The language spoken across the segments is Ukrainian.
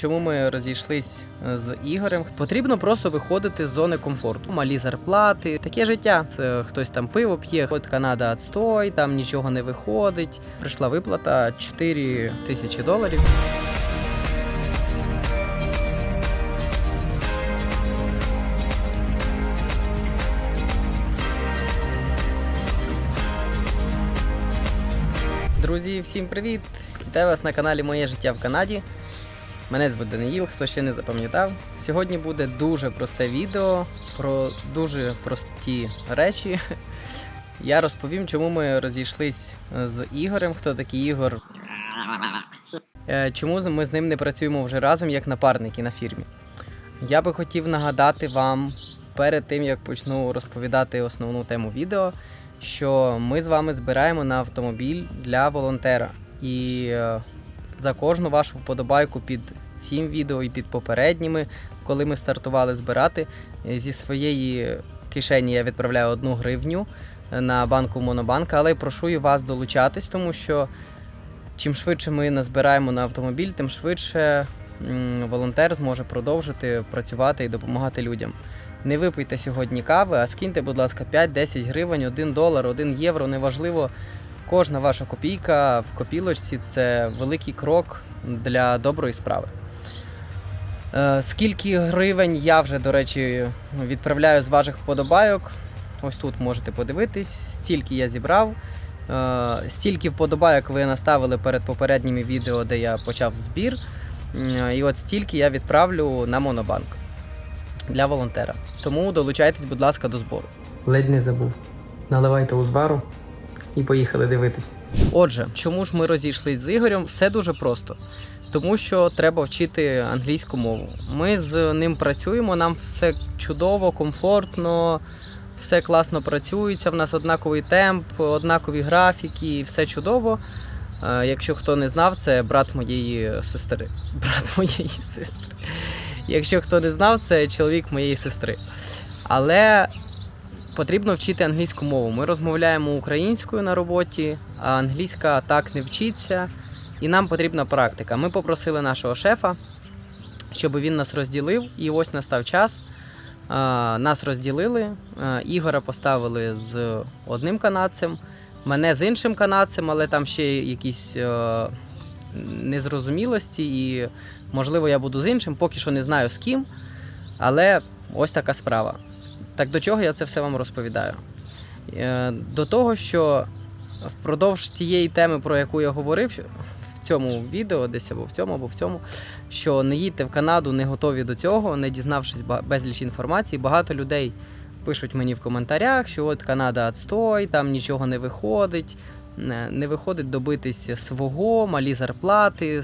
чому ми розійшлись з Ігорем. Потрібно просто виходити з зони комфорту. Малі зарплати, таке життя. Це хтось там пиво п'є, от Канада отстой, там нічого не виходить. Прийшла виплата 4 тисячі доларів. Друзі, всім привіт! Вітаю вас на каналі Моє життя в Канаді. Мене звуть Даниїл, хто ще не запам'ятав. Сьогодні буде дуже просте відео про дуже прості речі. Я розповім, чому ми розійшлись з Ігорем. Хто такий Ігор? Е, Чому ми з ним не працюємо вже разом як напарники на фірмі? Я би хотів нагадати вам перед тим, як почну розповідати основну тему відео, що ми з вами збираємо на автомобіль для волонтера. І е, за кожну вашу вподобайку під цим відео і під попередніми, коли ми стартували збирати, е, зі своєї кишені я відправляю одну гривню е, на банку Монобанка, але прошу вас долучатись, тому що чим швидше ми назбираємо на автомобіль, тим швидше волонтер зможе продовжити працювати і допомагати людям. Не випийте сьогодні кави, а скиньте, будь ласка, 5-10 гривень, 1 долар, 1 євро, неважливо. Кожна ваша копійка в копілочці це великий крок для доброї справи. Е, Скільки гривень я вже, до речі, відправляю з ваших вподобайок. Ось тут можете подивитись, стільки я зібрав. Е, Стільки вподобайок ви наставили перед попередніми відео, де я почав збір. І от стільки я відправлю на Монобанк для волонтера. Тому долучайтесь, будь ласка, до збору. Ледь не забув. Наливайте узвару і поїхали дивитись. Отже, чому ж ми розійшлись з Ігорем? Все дуже просто. Тому що треба вчити англійську мову. Ми з ним працюємо, нам все чудово, комфортно, все класно працюється. В нас однаковий темп, однакові графіки, все чудово. Е, Якщо хто не знав, це брат моєї сестри. Брат моєї сестри. Якщо хто не знав, це чоловік моєї сестри. Але потрібно вчити англійську мову. Ми розмовляємо українською на роботі, а англійська так не вчиться, і нам потрібна практика. Ми попросили нашого шефа, щоб він нас розділив, і ось настав час. Нас розділили. Ігора поставили з одним канадцем, мене з іншим канадцем, але там ще якісь е, незрозумілості, і можливо я буду з іншим, поки що не знаю з ким. Але ось така справа. Так до чого я це все вам розповідаю? Е, До того, що впродовж тієї теми, про яку я говорив в цьому відео, десь або в цьому, або в цьому, що не їдьте в Канаду, не готові до цього, не дізнавшись безліч інформації, багато людей пишуть мені в коментарях, що от Канада отстой, там нічого не виходить, не виходить добитись свого, малі зарплати,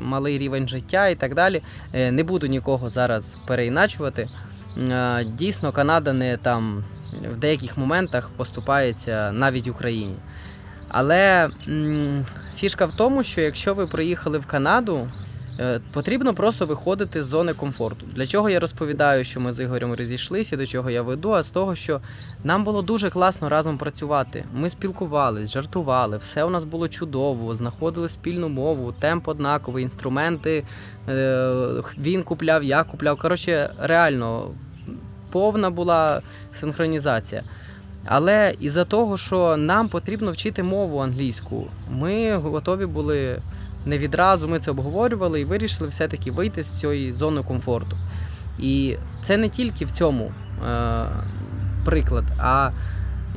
малий рівень життя і так далі. Е, Не буду нікого зараз переіначувати. Е, Дійсно, Канада не там в деяких моментах поступається навіть Україні. Але фішка в тому, що якщо ви приїхали в Канаду, потрібно просто виходити з зони комфорту. Для чого я розповідаю, що ми з Ігорем розійшлися, до чого я веду, а з того, що нам було дуже класно разом працювати. Ми спілкувались, жартували, все у нас було чудово, знаходили спільну мову, темп однаковий, інструменти. е, Він купляв, я купляв. Коротше, реально повна була синхронізація. Але із-за того, що нам потрібно вчити мову англійську, ми готові були не відразу, ми це обговорювали і вирішили все-таки вийти з цієї зони комфорту. І це не тільки в цьому е, приклад, а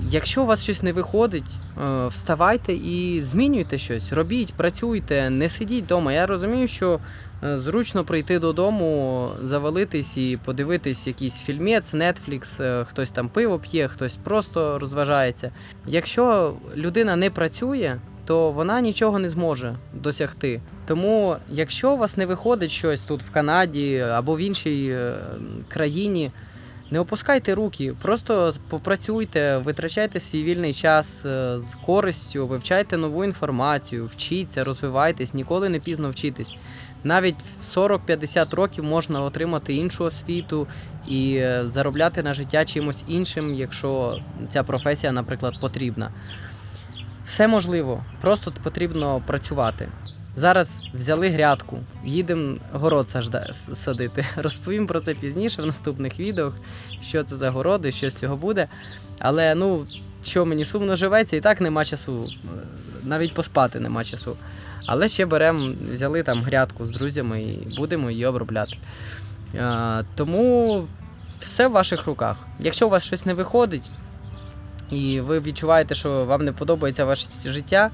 якщо у вас щось не виходить, е, вставайте і змінюйте щось, робіть, працюйте, не сидіть вдома. Я розумію, що е, зручно прийти додому, завалитись і подивитись якийсь фільмець, Netflix, е, хтось там пиво п'є, хтось просто розважається. Якщо людина не працює, то вона нічого не зможе досягти. Тому, якщо у вас не виходить щось тут в Канаді або в іншій е, країні, не опускайте руки, просто попрацюйте, витрачайте свій вільний час е, з користю, вивчайте нову інформацію, вчіться, розвивайтесь, ніколи не пізно вчитись. Навіть в 40-50 років можна отримати іншу освіту і е, заробляти на життя чимось іншим, якщо ця професія, наприклад, потрібна. Все можливо, просто потрібно працювати. Зараз взяли грядку, їдемо город садити. Розповім про це пізніше в наступних відео, що це за городи, що з цього буде. Але ну, що мені сумно живеться, і так нема часу. е, Навіть поспати нема часу. Але ще беремо, взяли там грядку з друзями і будемо її обробляти. Е, тому все в ваших руках. Якщо у вас щось не виходить, і ви відчуваєте, що вам не подобається ваше життя,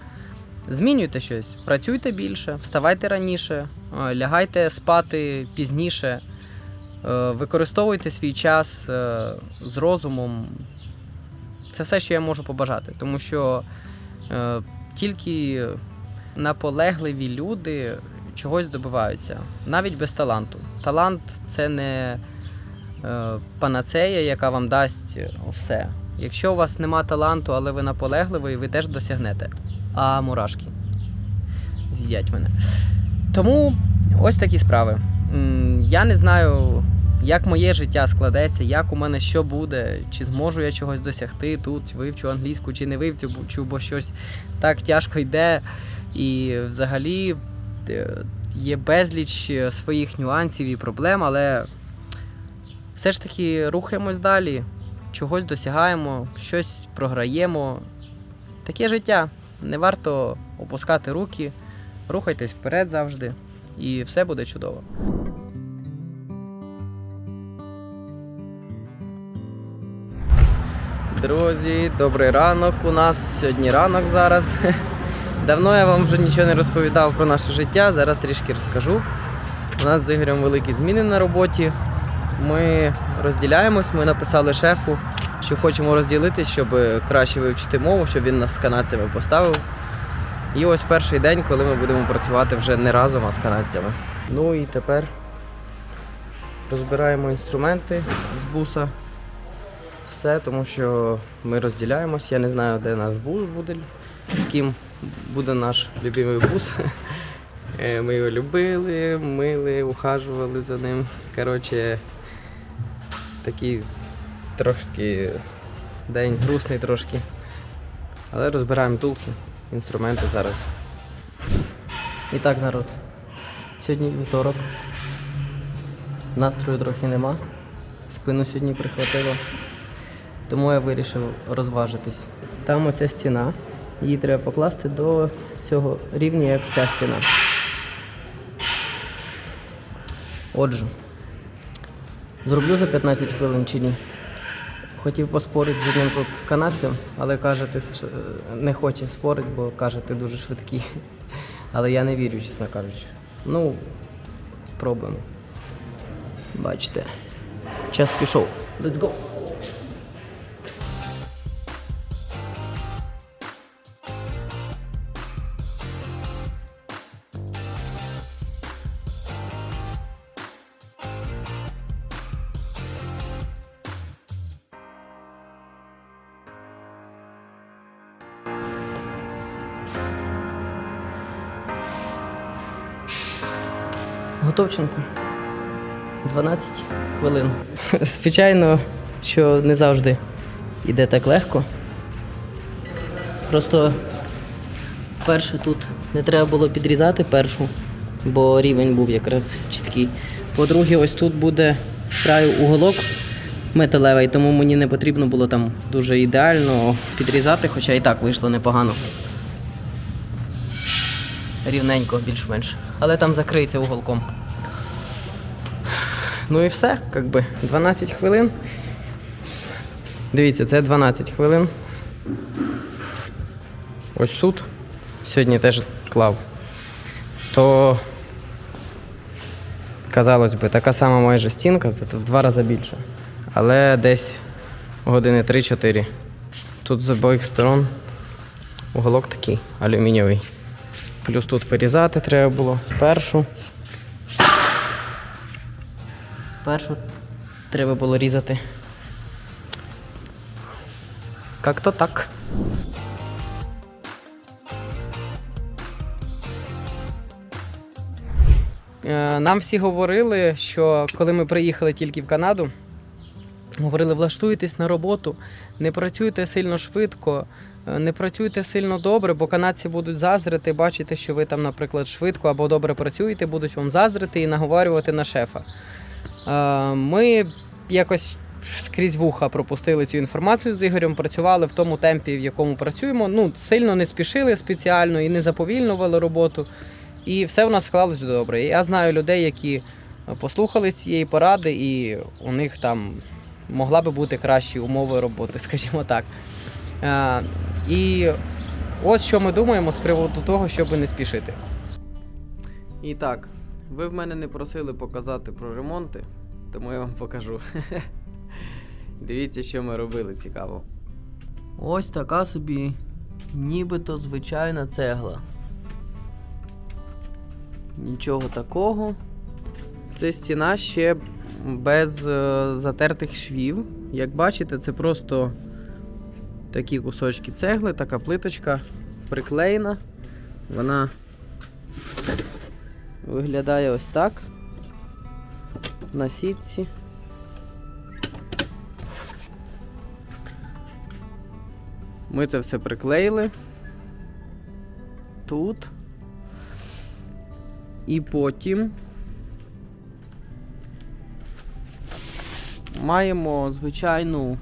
змінюйте щось, працюйте більше, вставайте раніше, е, лягайте спати пізніше, е, використовуйте свій час е, з розумом. Це все, що я можу побажати, тому що тільки наполегливі люди чогось добиваються, навіть без таланту. Талант це не панацея, яка вам дасть все. Якщо у вас нема таланту, але ви наполегливий, ви теж досягнете. А мурашки з'їдять мене. Тому ось такі справи. Я не знаю, як моє життя складеться, як у мене що буде, чи зможу я чогось досягти тут, вивчу англійську, чи не вивчу, бо- щось так тяжко йде. І взагалі е, є безліч е, своїх нюансів і проблем, але все ж таки рухаємось далі, чогось досягаємо, щось програємо. Таке життя. Не варто опускати руки, рухайтесь вперед завжди, і все буде чудово. Друзі, добрий ранок. У нас сьогодні ранок зараз. Давно я вам вже нічого не розповідав про наше життя, зараз трішки розкажу. У нас з Ігорем великі зміни на роботі. Ми розділяємось, ми написали шефу, що хочемо розділитись, щоб краще вивчити мову, щоб він нас з канадцями поставив. І ось перший день, коли ми будемо працювати вже не разом, а з канадцями. Ну і тепер розбираємо інструменти з буса. Все, тому що ми розділяємось. Я не знаю, де наш бус буде, з ким буде наш любимий бус. Е, Ми його любили, мили, ухажували за ним. Коротше, такий трошки день грустний трошки. Але розбираємо тулки, інструменти зараз. І так, народ. Сьогодні вівторок. Настрою трохи нема. Спину сьогодні прихватило. Тому я вирішив розважитись. Там оця стіна. Її треба покласти до цього рівня, як ця стіна. Отже, зроблю за 15 хвилин чи ні. Хотів поспорити з одним тут канадцем, але каже, ти не хоче спорити, бо каже, ти дуже швидкий. Але я не вірю, чесно кажучи. Ну, спробуємо. Бачите. Час пішов. Let's go! Готовченко. 12 хвилин. Звичайно, що не завжди йде так легко. Просто перше тут не треба було підрізати першу, бо рівень був якраз чіткий. По-друге, ось тут буде з краю уголок металевий, тому мені не потрібно було там дуже ідеально підрізати, хоча і так вийшло непогано. Рівненько, більш-менш. Але там закриється уголком. Ну і все, як би. 12 хвилин. Дивіться, це 12 хвилин. Ось тут. Сьогодні теж клав. То, казалось би, така сама майже стінка, в два рази більше. Але десь години 3-4. Тут з обох сторон уголок такий алюмінієвий. Плюс тут вирізати треба було першу. Першу треба було різати. Як-то так. Е, Нам всі говорили, що коли ми приїхали тільки в Канаду, говорили, влаштуйтесь на роботу, не працюйте сильно швидко, Е, Не працюйте сильно добре, бо канадці будуть заздрити, бачити, що ви там, наприклад, швидко або добре працюєте, будуть вам заздрити і наговорювати на шефа. Е, Ми якось скрізь вуха пропустили цю інформацію з Ігорем, працювали в тому темпі, в якому працюємо. Ну, сильно не спішили спеціально і не заповільнювали роботу. І все в нас склалося добре. Я знаю людей, які послухали цієї поради, і у них там могла би бути кращі умови роботи, скажімо так. Е, І ось що ми думаємо з приводу того, щоб не спішити. І так, ви в мене не просили показати про ремонти, тому я вам покажу. Дивіться, що ми робили цікаво. Ось така собі нібито звичайна цегла. Нічого такого. Це стіна ще без е, затертих швів. Як бачите, це просто такі кусочки цегли, така плиточка приклеєна. Вона виглядає ось так. На сітці. Ми це все приклеїли. Тут. І потім маємо звичайну,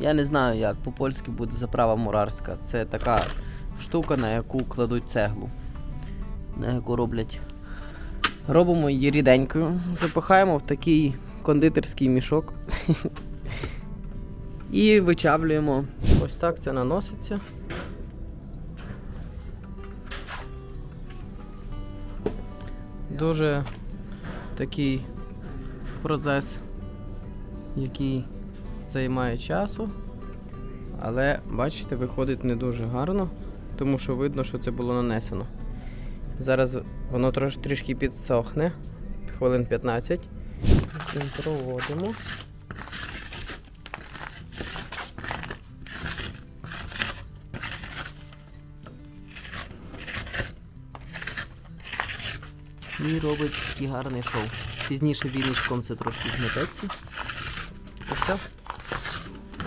я не знаю як, по-польськи буде заправа мурарська. Це така штука, на яку кладуть цеглу, на яку роблять. Робимо її ріденькою, запихаємо в такий кондитерський мішок. І вичавлюємо. Ось так це наноситься. Дуже такий процес, який займає часу. Але бачите, виходить не дуже гарно, тому що видно, що це було нанесено. Зараз воно трош, трішки підсохне, хвилин 15. Цим проводимо. І робить такий гарний шоу. Пізніше віничком це трошки змететься. Все.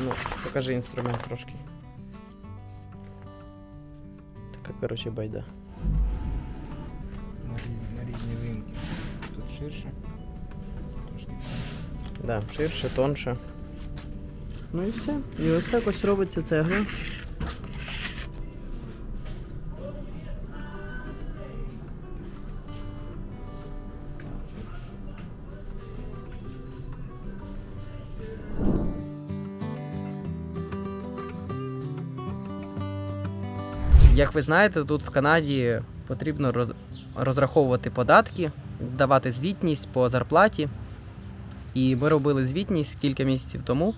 Ну, покажи інструмент трошки. Така, коротше, байда. Ширше. Трошки. Да, ширше, тонше. Ну і все. І ось так ось робиться цегла. Як ви знаєте, тут в Канаді потрібно роз- розраховувати податки, давати звітність по зарплаті. І ми робили звітність кілька місяців тому.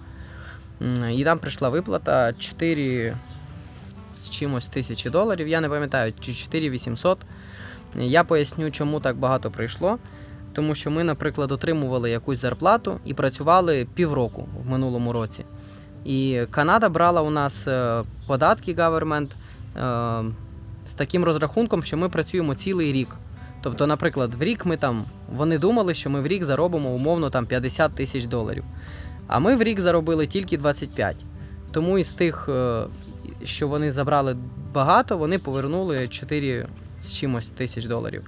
І нам прийшла виплата 4 з чимось тисячі доларів. Я не пам'ятаю, чи 4 800. Я поясню, чому так багато прийшло. Тому що ми, наприклад, отримували якусь зарплату і працювали півроку в минулому році. І Канада брала у нас е, податки government е, з таким розрахунком, що ми працюємо цілий рік. Тобто, наприклад, в рік ми там вони думали, що ми в рік заробимо умовно там 50 тисяч доларів. А ми в рік заробили тільки 25. Тому із тих, е, що вони забрали багато, вони повернули 4 з чимось тисяч доларів.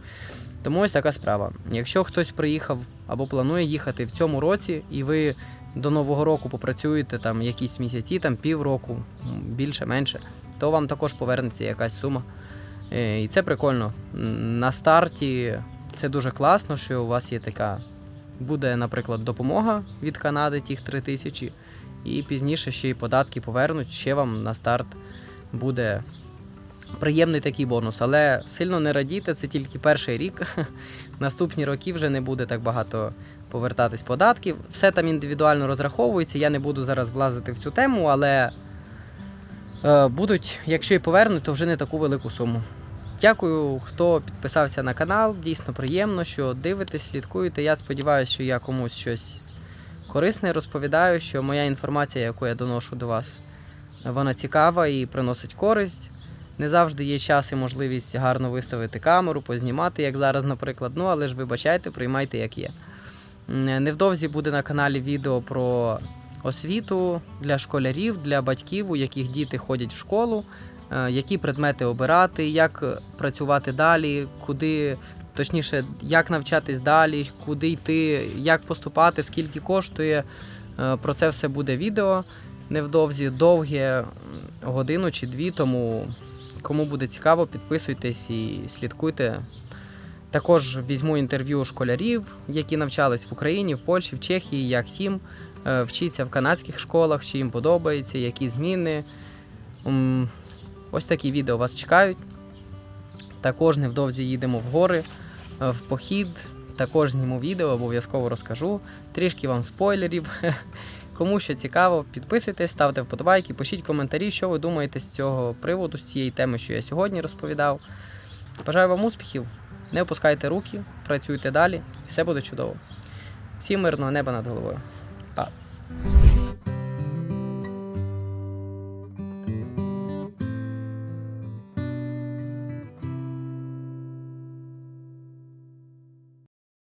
Тому ось така справа. Якщо хтось приїхав або планує їхати в цьому році, і ви до Нового року попрацюєте там якісь місяці, там півроку, більше, менше, то вам також повернеться якась сума. Е, І це прикольно. На старті це дуже класно, що у вас є така. Буде, наприклад, допомога від Канади, тих 3 тисячі, і пізніше ще й податки повернуть, ще вам на старт буде приємний такий бонус. Але сильно не радійте, це тільки перший рік. Наступні роки вже не буде так багато повертатись податків. Все там індивідуально розраховується. Я не буду зараз влазити в цю тему, але будуть, якщо і повернуть, то вже не таку велику суму. Дякую, хто підписався на канал. Дійсно приємно, що дивитесь, слідкуєте. Я сподіваюся, що я комусь щось корисне розповідаю, що моя інформація, яку я доношу до вас, вона цікава і приносить користь. Не завжди є час і можливість гарно виставити камеру, познімати, як зараз, наприклад. Ну, але ж вибачайте, приймайте як є. Невдовзі буде на каналі відео про освіту для школярів, для батьків, у яких діти ходять в школу, е, які предмети обирати, як працювати далі, куди, точніше, як навчатись далі, куди йти, як поступати, скільки коштує. Е, Про це все буде відео невдовзі, довге годину чи дві. Тому кому буде цікаво, підписуйтесь і слідкуйте. Також візьму інтерв'ю школярів, які навчались в Україні, в Польщі, в Чехії, як їм вчиться в канадських школах, чи їм подобається, які зміни. Ось такі відео вас чекають. Також невдовзі їдемо в гори, е, в похід. Також зніму відео, обов'язково розкажу. Трішки вам спойлерів. Кому що цікаво, підписуйтесь, ставте вподобайки, пишіть коментарі, що ви думаєте з цього приводу, з цієї теми, що я сьогодні розповідав. Бажаю вам успіхів, не опускайте руки, працюйте далі, і все буде чудово. Всім мирного неба над головою.